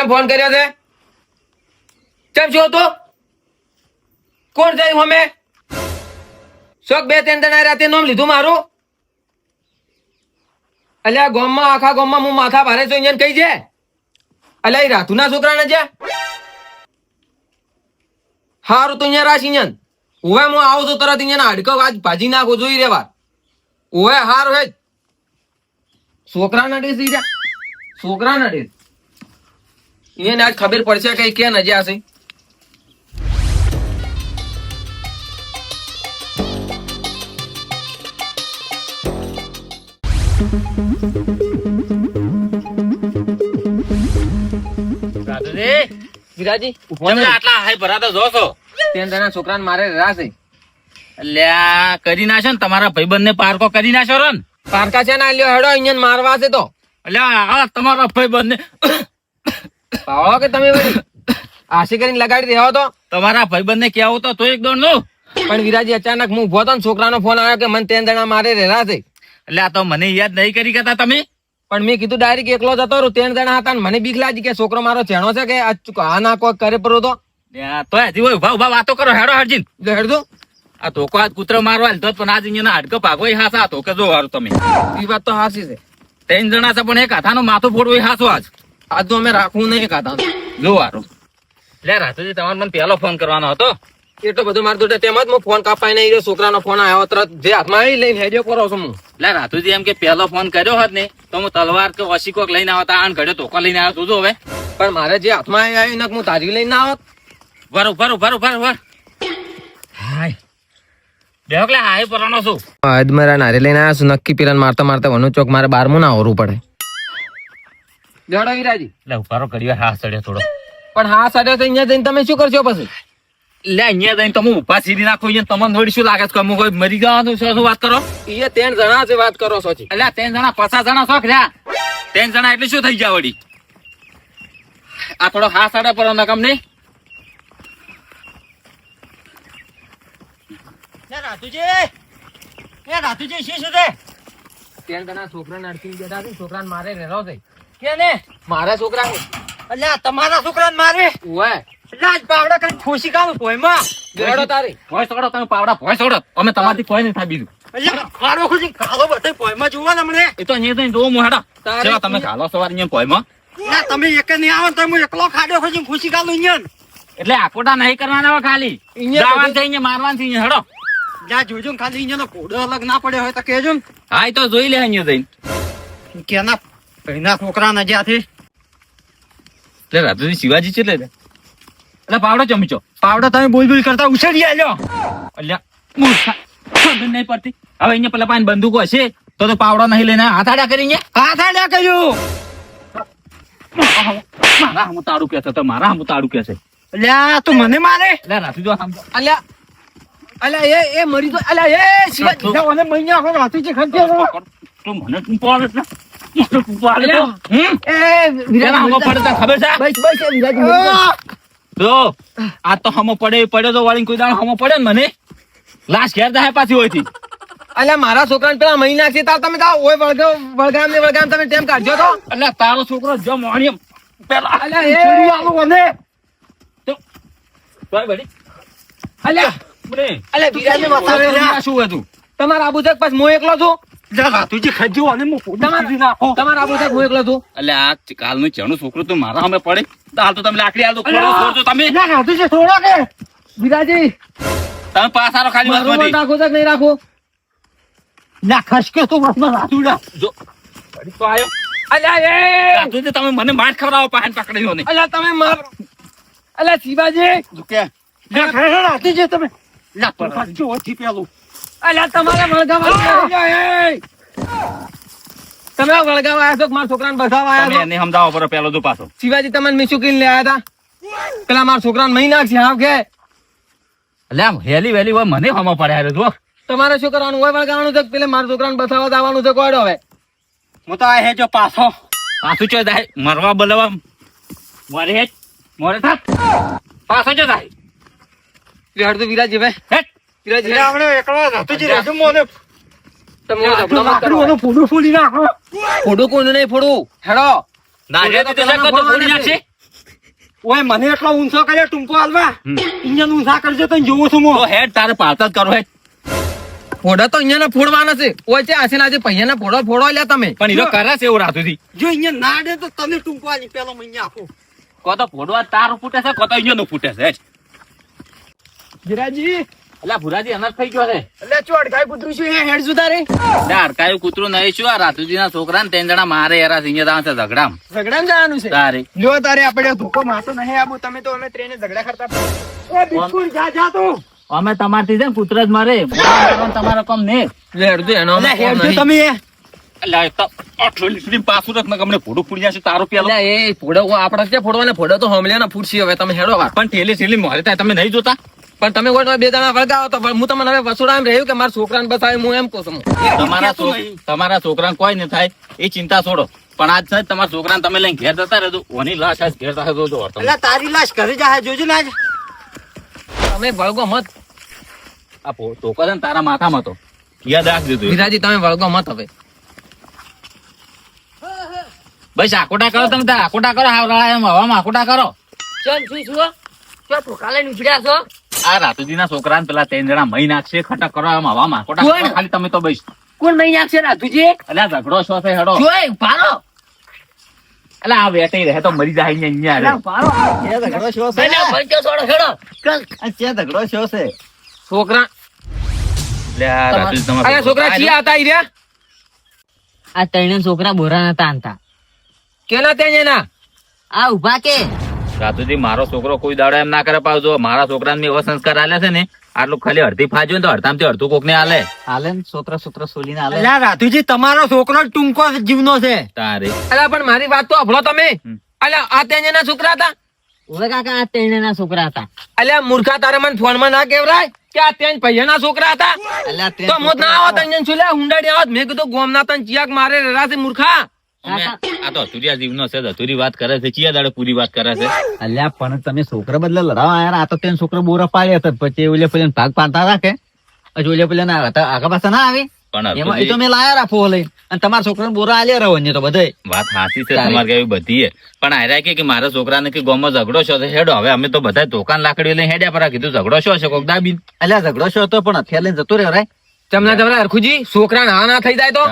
કેમ ફોન કર્યો છે? કેમ છો તો? કોણ જાય અમે? શોક બે ત્રણ જણા રાતે નામ લીધું મારું. અલ્યા ગોમમાં, આખા ગોમમાં હું માથા ભારે છું અહીંયા કઈ છે? અલ્યા, એ રાતુના છોકરાને છે? હારું તો અહીંયા રાશ અહીંયા ઓવે, હું આવું છું તરત અહીંયા હાડકો આજ ભાજી નાખો જોઈ રેવા. ઓવે, હાર હે છોકરા નડીશ છોકરાના ડેસ એને આજ ખબર પડશે કે ક્યાં નજ્યા હશે વિરાજી આટલા હાઈ ભરાતા જો છો તેન તેના છોકરાને મારે રાશે અલ્યા કરી નાખો ને તમારા ભાઈબંધ ને પારકો કરી નાખો રો ને. પારકા છે ના લ્યો હેડો અહીંયા મારવા છે તો. અલ્યા આ તમારા ભાઈબંધ ને પાવળો કે તમે વળી? આશી કરીને લગાડી દેવો તો. તમારા ભાઈબંધ ને કેવું તો તો એક દોડનું પણ વિરાજી અચાનક હું ઊભો હતો છોકરાનો ફોન આવ્યો કે મને તેન જણા મારે રહેલા છે. એટલે આ તો મને યાદ નહીં કરી કેતા તમે? પણ મેં કીધું ડાયરેક્ટ એકલો જતો રહું તેન જણા હતા મને બીક લાગી કે છોકરો મારો ચેણો છે કે આ ના કોઈ કરે પરો તો તો હજી હોય ઊભા ઊભા વાતો કરો હેડો હરજીન. જો આ ધોકો આજ કૂતરો મારવા લીધો પણ આજ અહીંયા હાડકો ભાગો હાસા ધોકે કે જો હારું તમે. એ વાત તો હાસી છે. ત્રણ જણા છે પણ એક હાથાનું માથું ફોડવું હાસો આજ. આજ તો અમે રાખવું નહીં ખાતા. જો હારું લે રાતુજી તમારે મને પહેલો ફોન કરવાનો હતો. એટલો બધું મારે તો તેમ જ હું ફોન કાપાઈ નહીં રહ્યો છોકરાનો ફોન આવ્યો તરત જે હાથમાં આવી લઈને હેડ્યો કરો છું હું. લે રાતુજી એમ કે પહેલો ફોન કર્યો હોત ને તો હું તલવાર કે ઓશીકોક લઈને આવતા આણ ઘડ્યો તો લઈને આવ્યો તું જો હવે. પણ મારે જે હાથમાં આવી આવી ને હું તાજી લઈને આવત ભર ભર ભર ભર ભર હાય. બેહો કે હાય પરવાનો છું. અદમરા નારે લઈને આવ્યા છું. નક્કી પીરણ મારતા મારતા વનુ ચોક મારે બારમું ના હોરું પડે. જોડો વિરાજી લે ઉપારો કરી હા સડ્યો થોડો. પણ હા સાડે તો અહીંયા જઈને તમે શું કરશો પછી? લે અહીંયા જઈને તમે ઊભા સીધી નાખો અહીંયા તમને થોડી શું લાગે છે કોઈ મરી જવાનું છે શું વાત કરો? એ ત્રણ જણા છે વાત કરો છો એટલે ત્રણ જણા પચાસ જણા શોખ લ્યા? ત્રણ જણા એટલે શું થઈ જાય વળી? આ થોડો હા સાડા પર નકમ નહીં? ત્રણ જણા છોકરાને અડકી બેઠા છે છોકરાને મારે રહેલો છે કે મારા છોકરા એટલે તમારા છોકરાને મારે? ઓય લાજ પાવડા કરી ખુશી કાઢું ભોયમાં? જોડો તારી. ભોય સગડો તમે પાવડા ભોય સગડો. અમે તમારાથી કોઈ નહીં થાય બીજું. અલ્યા ખાડો ખુશી ખાડો બધે ભોયમાં જોવા ને મને એ તો અહીંયા જઈને જોવું હું હેડા તમે ખાલો સવાર અહીંયા ભોયમાં. ના તમે એક નહીં આવો તો હું એકલો ખાડો ખુશી ખુશી કાઢું અહીંયા એટલે આકોટા નહીં કરવાના હોય ખાલી. અહીંયા થઈ અહીંયા મારવાનું છે અહીંયા હેડો. જ્યાં જોજો ખાલી ઘોડો અલગ ના પડ્યો હોય તો કેજો ને. હા એ તો જોઈ લે અહીંયા જઈને. કેના ભાઈના છોકરા ને જ્યાંથી. એટલે રાતુજી શિવાજી છે એટલે. એટલે પાવડો ચમચો. પાવડો તમે બોલ બોલ કરતા ઉછળી આવ્યો અલ્યા મૂર્ખા. નહીં પડતી. હવે અહીંયા પેલા પાણી બંદૂકો હશે તો તો પાવડો નહીં લઈને હાથાડા કરીને હાથાડા કર્યું. મારા હમું તાળું કે છે તો મારા હમું તારું કે છે. અલ્યા તું મને મારે? એટલે રાતુ જો અલ્યા અલ્યા એ એ મરી તો અલ્યા એ શિવાજી. મને મહિના આખો રાતી છે ખંચે તો મને તું પાડે છે તું આ તો હમો પડે પડ્યો તો વાળી કોઈ દાડો હમો પડે ને મને? લાશ ઘેર જાય પાછી હોયથી. અલ્યા મારા છોકરા પેલા મહિના છે તાર તમે તાર ઓય વળગો વળગામ ને વળગામ તમે ટેમ કાઢજો તો. એટલે તારો છોકરો જો મોણી પેલા અલ્યા એ. આલો મને. ભાઈ બડી અલ્યા. મને અલ્યા મારે ત્યાં શું હતું? તમારા આબુ તક પાસ હું એકલો છું? જા રાતુજી ખજ્જો અને હું તમારા- નાખો. તમારા આબુ હું એકલો છું? એટલે આ કાલનું ચણું છોકરું તો મારા સામે પડે. તો હાલ તો તમે લાકડી હાલ તો ખોડો છોડજો તમે. ના છોડો કે. વિરાજી. તમે પાસારો ખાલી વાત મત રાખો તક નહીં રાખો ના ખસકે તો વસમાં રાતુડા જો તો આયો. અલ્યા એ! તમે મને માર ખવડાવો પાહન પકડ્યો ને અલ્યા તમે માર અલ્યા શિવાજી. કે. ના તમે. ના પર પેલું. અલ્યા તમારે વળગાવા તમે વળગાવા આવ્યા છો મારા છોકરાને બસાવા આવ્યા છો? એને સમજાવો પડે પેલો તો પાછો. શિવાજી તમને મેં શું કહીને આવ્યા હતા? પેલા મારા છોકરાને મહી નાખશે હા કે? આમ હેલી વેલી હોય મને હમો પડે હારે જો તમારે શું કરવાનું હોય વળગાવાનું છે પેલે મારા છોકરાને બસાવા દાવાનું છે કોડો હવે? હું તો આ હેજો પાછો. પાછું ચો જાય મરવા બોલાવા. મરે મોરે થાત પાછો ચો જાય. રેડ તો વિરાજી ભાઈ. હેટ. ના ઓય મને એટલો ઊંચો કર્યો ટૂંકો હાલવા. ઇન્જન ઊંચા કરજો તો જોવો છું તો હેડ તારે પાડતા જ કરો હેડ ફોડા તો અહીંયા ફોડવાના છે. ઓય છે આશે આજે પૈયાના ફોડો ફોડો લ્યા તમે. પણ એનો કરે છે એવું રાતુથી. જો અહીંયા ના દે તો તમે ટૂંકો પેલો મહિને આપો. કો તો ફોડવા તાર ફૂટે છે કો તો અહીંયા ફૂટે છે. ગિરાજી અલ્યા ભુરાજી અનાજ થઈ ગયો છે? એટલે ચોડ ગાય કૂતરું છું હે હેડ સુધારે અડકાયું કૂતરું નહીં શું આ રાતુજીના છોકરા ને ત્રણ જણા મારે યાર અહીંયા છે ઝઘડામ? ઝઘડા જવાનું છે? તારે. લ્યો તારે આપણે ધોકો મારતો નહીં આબુ તમે તો અમે ટ્રેને ઝઘડા કરતા બિલકુલ જા જા તું. અમે તમારથી છે ને કૂતર જ મારે. તમારા કમ ને. હેડ એનો હેડજો તમે. એટલે એટલે આપડે ફોડવાના? ફોડો તો હમલ્યા ના ફૂટશી હવે તમે હેડો પણ ઠેલી ઠેલી મોરે તમે નહીં જોતા? પણ તમે કોઈ બે જણા વળગાવો તો હું તમને હવે વસુડા એમ રહ્યું કે મારા છોકરાને બસાવે હું એમ કહું છું. તમારા. તમારા છોકરાને કોઈ નહીં થાય. એ ચિંતા છોડો. પણ આજ સાહેબ તમારા છોકરાને તમે લઈને ઘેર જતા રહેજો. ઓની લાશ આજ ઘેર જતા જોજો એટલે તારી લાશ ઘરે જાય જોજો ને આજ. તમે વળગો મત. આ પો- છે ને તારા માથામાં તો. યાદ રાખજો તું. વિરાજી તમે વળગો મત હવે. ભાઈ આકોટા કરો તમે આકોટા કરો એમ હવામાં. આકોટા કરો. ચલ શું છો શું ટોકા લઈને ઉછળ્યા છો? આ રાતુજીના છોકરાને પેલા ત્રણ જણા મહી નાખશે ખટક કરો એમ હવામાં ખોટા ખાલી તમે તો બેસ. કોણ નહીં નાખશે રાતુજી? અલ્યા ઝઘડો છો છે હેડો. જોય પારો એટલે આ વેટે રહે તો મરી જાય અહીંયા અહીંયા પારો ઝઘડો છો છે એટલે પંચો છોડો હેડો. આ ચે ઝઘડો છો છે છોકરા. અલ્યા રાતુજી તમારા અલ્યા છોકરા ચિયા હતા ઈ આ ત્રણે છોકરા બોરા નતા આંતા કેના ત્યાં એના આ ઊભા કે? રાતુજી મારો છોકરો કોઈ દાડો એમ ના કરે પાવજો મારા છોકરાને મેં એવા સંસ્કાર આલે છે ને આટલું ખાલી અડધી ફાજ્યો ને તો અડધામાંથી અડધું કોકને આલે. આલે ને છોકરા છોકરા સોલીને અલ્યા રાધુજી તમારો છોકરો ટૂંકો જીવનો છે. તારે. અલા પણ મારી વાત તો અભળો તમે. અલ્યા આ ત્યાં એના છોકરા હતા? ઓવે કાકા આ ત્રણે ના છોકરા હતા. અલ્યા મૂર્ખા તારે મને ફોનમાં ના કેવરાય કે આ ત્યાં ભૈયાના છોકરા હતા? અલ્યા તો મોત ના આવત અહીંયા છું લ્યા હુંડાડી આવત. મેં કીધું ગોમના તન ચિયાક મારે રેરાશે મૂર્ખા. અમે- આ તો અધૂરિયા જીવનો છે અધૂરી વાત કરે છે ચિયા દાડે પૂરી વાત કરે છે. અલ્યા પણ તમે છોકરા બદલે લડાવા યાર આ તો તેને છોકરો બોરા પાડ્યા હતા પછી ઓલે પેલા ભાગ પાડતા રાખે ઓલે પેલા ના હતા આગા પાછા ના આવે? પણ એમાં એ તો મેં લાયા રાખો લઈ અને તમારા છોકરાને બોરા આલ્યા રહો ને તો બધે વાત સાચી છે તમારે કેવી બધી. પણ આયરા કે કે મારા છોકરાને કે ગામમાં ઝઘડો છો? હેડો હવે અમે તો બધા દુકાન લાકડીઓ લઈને હેડ્યા પર કીધું ઝઘડો શો છે કોક દાબી અલ્યા ઝઘડો છો હતો પણ હથિયાર લઈને જતો રહ્યો રે તમને જબરા હરખુજી છોકરા ના ના થઈ જાય તો?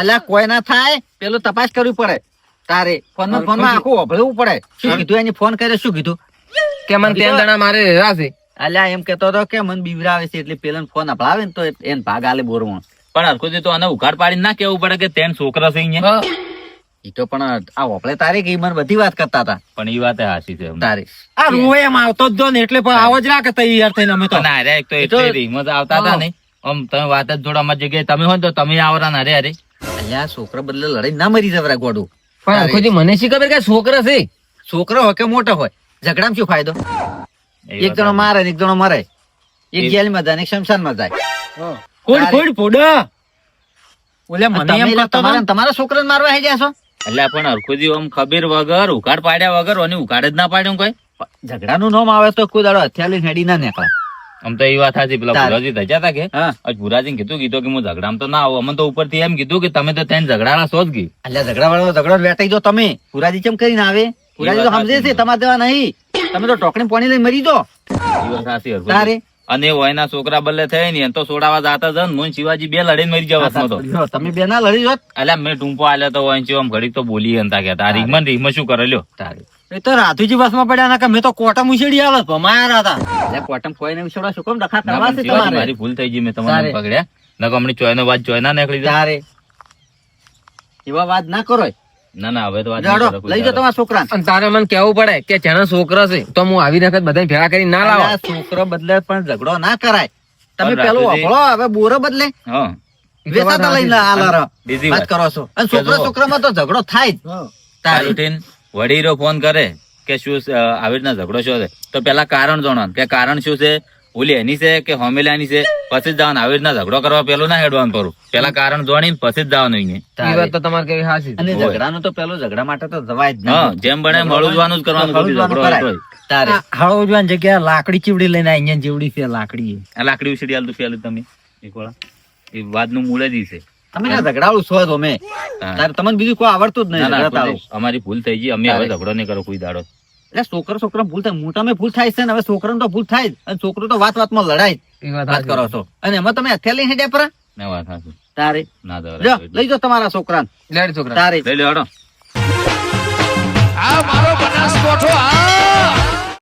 અલ્યા કોઈ ના થાય પેલું તપાસ કરવી પડે. તારે ફોનમાં ફોનમાં આખું અભળવું પડે. શું કીધું? એને ફોન કરે શું કીધું? કે મને ત્યાં જણા મારે રેરાશે અલ્યા એમ કેતો હતો કે મને બીવરાવે છે એટલે પેલા ફોન અભળાવે ને તો એને ભાગ આલે બોરવણ પણ હરખુજી તો આને ઉઘાડ પાડીને ના કેવું પડે કે તેન છોકરા છે અહીંયા? એ તો પણ આ ઓપળે તારે કે મને બધી વાત કરતા હતા? પણ એ વાત હાસી છે તારે. આ રૂએ એમ આવતો જ જો ને એટલે પણ આવો જ રાખતા યાર થઈને અમે તો. ના રે એક તો એટલે આવતા હતા ને આમ તમે વાત જ જોડો અમારી જગ્યાએ. તમે હોય તો તમે આવરા ના રે અરે. અલ્યા છોકરા બદલે લડાઈ ના મરી જવરા ગોડું પણ હરખુજી મને શી ખબર કે છોકરા છે? છોકરો હોય કે મોટો હોય? ઝઘડામાં શું ફાયદો? એક જણો મારે એક જણો મરે. એક જેલમાં જાય ને એક શમશાનમાં જાય. ફોડ ફોડ ફોડ ઓલે મને એમ તમારા તમારા છોકરાને મારવા હઈ જાશો એટલે પણ હરખુજી આમ ખબીર વગર ઉઘાડ પાડ્યા વગર અને ઉઘાડ જ ના પાડ્યું કોઈ? ઝઘડાનું નામ આવે તો કોઈ દાડો હથિયાર લઈને હેડી ના નીકળે. આમ તો એ વાત સાચી. પેલા. ભુરાજી ધજા હતા કે? આજ ભુરાજી કીધું કીધું કે હું ઝઘડા તો ના આવું. અમને તો ઉપરથી એમ કીધું કે તમે તો તેને ઝઘડાના છો જ ગઈ. એટલે ઝઘડા વાળો ઝઘડો વેટાઈ જો તમે. પુરાજી કેમ કરીને આવે? પુરાજી તો સમજે છે તમારે દેવા નહીં. તમે તો ટોકણી પાણી લઈને મરી હરખુજી. તારે? અને વયના છોકરા બદલે થઈ ને તો સોડાવા જાતા જન મોન શિવાજી બે લડીને મરી જવા તો તમે બે ના લડી જોત એટલે મેં ટૂંપો આલ્યો તો વંચી આમ ઘડીક તો બોલી હતા. કે તારી. રીમન રીમન શું કરે લ્યો તારે. એ તો રાધુજી બસમાં પડ્યા ના કે મેં તો કોટમ મુસેડી આલો ભમાયા હતા. એટલે કોટમ કોઈને વિછોડા શું કોમ ડખા કરવા છે તમારે. મારી ભૂલ થઈ ગઈ મેં તમારે. પકડ્યા નકર હમણાં ચોયનો વાત ચોયના નીકળી જાય તારે. એવા વાત ના કરો. ના ના હવે તો વાત નહીં જાડો કરો કોઈ લઈ જાઓ તમારા છોકરા અને તારે મને કેવું પડે કે જેના છોકરા છે તો હું આવી વખત બધા ભેગા કરી ના લાવો. છોકરો બદલે પણ ઝઘડો ના કરાય. તમે પણ વાપરો હવે બોરો બદલે. હા. લઈને આલા વાત વાત. કરો છો. અને છોકરા. છોકરામાં તો ઝઘડો થાય જ. ઉઠીને વડીરો ફોન કરે કે શું આવી રીતના ઝઘડો શું છે? તો પેલા કારણ જણાવ કે કારણ શું છે? ઓલી એની છે કે હોમેલાની છે પછી જ જવાનું. આવી રીતના ઝઘડો કરવા પેલો ના હેડવાનું પરું પેલા કારણ જોણી પછી જ જવાનું અહીંયા. વાત તો તમારે કેવી હાસી અને ઝઘડાનો તો પેલું ઝઘડા માટે તો જવાય જ નહીં જેમ બને મળુજવાનું જ કરવાનું. તારે. હળવજવાન જગ્યા લાકડી ચીવડી લઈને અહીંયા જેવડી છે લાકડી આ લાકડી ઉછળી આલતું પેલું તમે. એ વાતનું મૂળ જ ઈ છે. તમે ના ઝઘડાળું છો તમે તારે તમને બીજું કોઈ આવડતું જ નહીં અમારી ભૂલ થઈ ગઈ. અમે હવે. ઝઘડો નહીં કરો કોઈ દાડો. એટલે છોકરો છોકરો ભૂલ થાય. મોટામાં ભૂલ થાય છે ને હવે છોકરાને તો ભૂલ થાય જ. અને છોકરો તો વાત વાતમાં લડાય જ. વાત વાત કરો છો. અને એમાં તમે હથિયાર લઈને હેડ્યા પરા? ને વાત સાચી. તારે. ના લઈ જાઓ તમારા છોકરાને. છોકરા તારે. લઈ લો આ મારો બનાસકોઠો આ